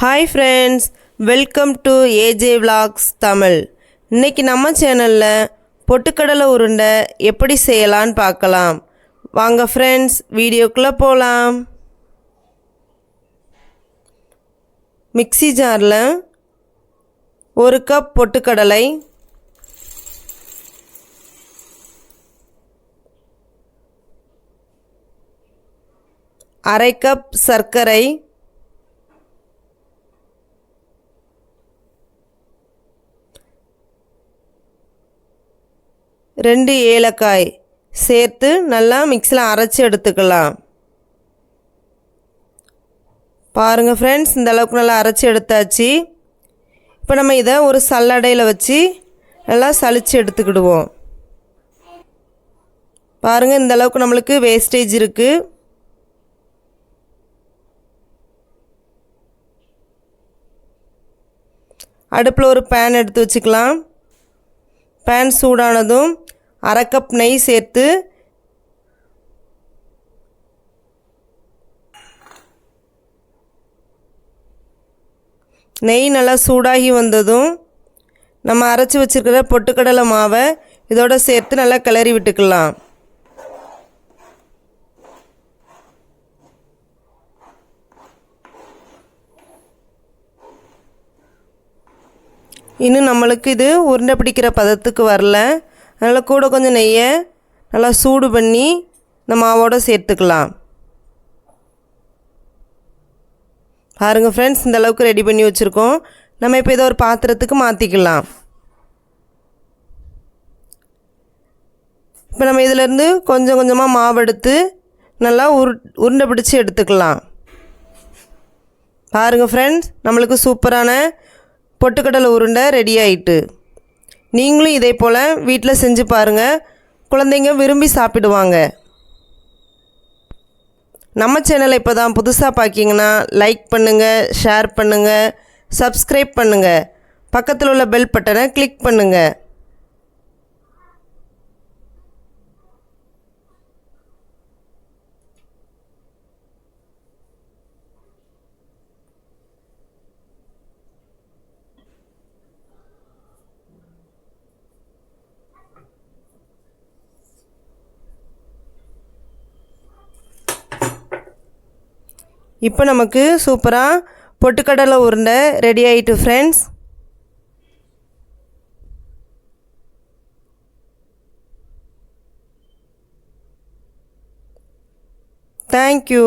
Hi friends welcome to AJ vlogs Tamil இன்றைக்கி நம்ம சேனலில் பொட்டுக்கடலை உருண்டை எப்படி செய்யலான்னு பார்க்கலாம். வாங்க ஃப்ரெண்ட்ஸ் வீடியோக்குள்ளே போகலாம் மிக்ஸி ஜாரில் ஒரு கப் பொட்டுக்கடலை அரை கப் சர்க்கரை ரெண்டு ஏலக்காய் சேர்த்து நல்லா மிக்சியில் அரைச்சி எடுத்துக்கலாம். பாருங்கள் ஃப்ரெண்ட்ஸ் இந்த அளவுக்கு நல்லா அரைச்சி எடுத்தாச்சு. இப்போ நம்ம இதை ஒரு சல்லடையில் வச்சு நல்லா சளிச்சு எடுத்துக்கிடுவோம். பாருங்கள் இந்த அளவுக்கு நம்மளுக்கு வேஸ்டேஜ் இருக்குது அடுப்பில் ஒரு பேன் எடுத்து வச்சுக்கலாம். பேன் சூடானதும் அரை கப் நெய் சேர்த்து நெய் நல்லா சூடாகி வந்ததும் நம்ம அரைச்சி வச்சுருக்கிற பொட்டுக்கடலை மாவை இதோட சேர்த்து நல்லா கிளறி விட்டுக்கலாம். இன்னும் நம்மளுக்கு இது உருண்டை பிடிக்கிற பதத்துக்கு வரல. அதனால் கூட கொஞ்சம் நெய்யை நல்லா சூடு பண்ணி இந்த மாவோடு சேர்த்துக்கலாம். பாருங்கள் ஃப்ரெண்ட்ஸ் இந்த அளவுக்கு ரெடி பண்ணி வச்சுருக்கோம். நம்ம இப்போ இதை ஒரு பாத்திரத்துக்கு மாற்றிக்கலாம் இப்போ நம்ம இதிலேருந்து கொஞ்சம் கொஞ்சமாக மாவு எடுத்து நல்லா உரு உருண்டை பிடிச்சி எடுத்துக்கலாம். பாருங்கள் ஃப்ரெண்ட்ஸ் நம்மளுக்கு சூப்பரான பொட்டுக்கடலை உருண்டை ரெடி ஆயிட்டு. நீங்களும் இதே போல் வீட்டில் செஞ்சு பாருங்கள் குழந்தைங்க விரும்பி சாப்பிடுவாங்க. நம்ம சேனலை இப்போ தான் புதுசாக பார்க்கிங்கன்னா லைக் பண்ணுங்கள் ஷேர் பண்ணுங்கள் சப்ஸ்கிரைப் பண்ணுங்கள் பக்கத்தில் உள்ள பெல் பட்டனை கிளிக் பண்ணுங்கள் இப்போ நமக்கு சூப்பராக பொட்டுக்கடலை உருண்டை ரெடி ஆகிட்டு ஃப்ரெண்ட்ஸ் தேங்க்யூ